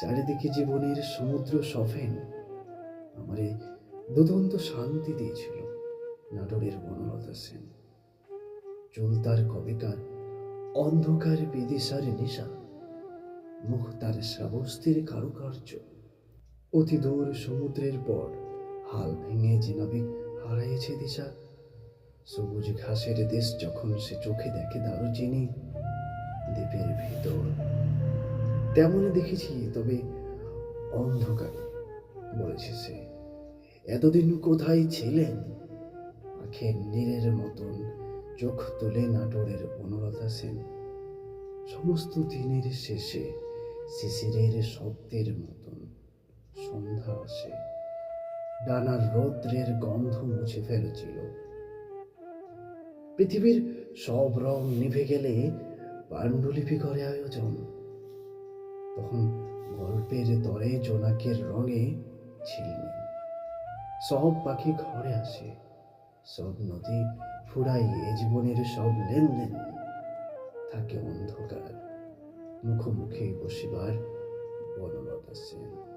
চারিদিকে জীবনের সমুদ্র সফেন আমারে দুদন্ত শান্তি দিয়েছিল নাটোরের বনলতা সেন। চুলতার কবিকার অন্ধকার বিদিশার নিশা। মুখ তার শ্রাবস্তির কারুকার্য। অতি দূর সমুদ্রের পর হাল ভেঙে জিনাবিক হারাইছে দিশা, সবুজ ঘাসের দেশ যখন সে চোখে দেখে দারুচিনি দ্বীপের ভিতর তেমনই দেখেছি, তবে অন্ধকারে, বলেছে সে। এতদিন কোথায় ছিলেন? আখের নীরের মতন চোখ তুলে নাটোরের বনলতা সেন। সমস্ত দিনের শেষে শিশিরের শব্দের মতন সন্ধ্যা আসে। ডানার রৌদ্রের গন্ধ মুছে ফেলেছিল। পৃথিবীর সব রং নিভে গেলে পাণ্ডুলিপি করে আয়োজন। তখন গল্পের তরে জোনাকের রঙে ছিলেন সব পাখি ঘরে আসে, সব নদী ফুরাই এ জীবনের সব লেনদেন থাকে অন্ধকার। মুখোমুখি বসিবার বনলতা সেন।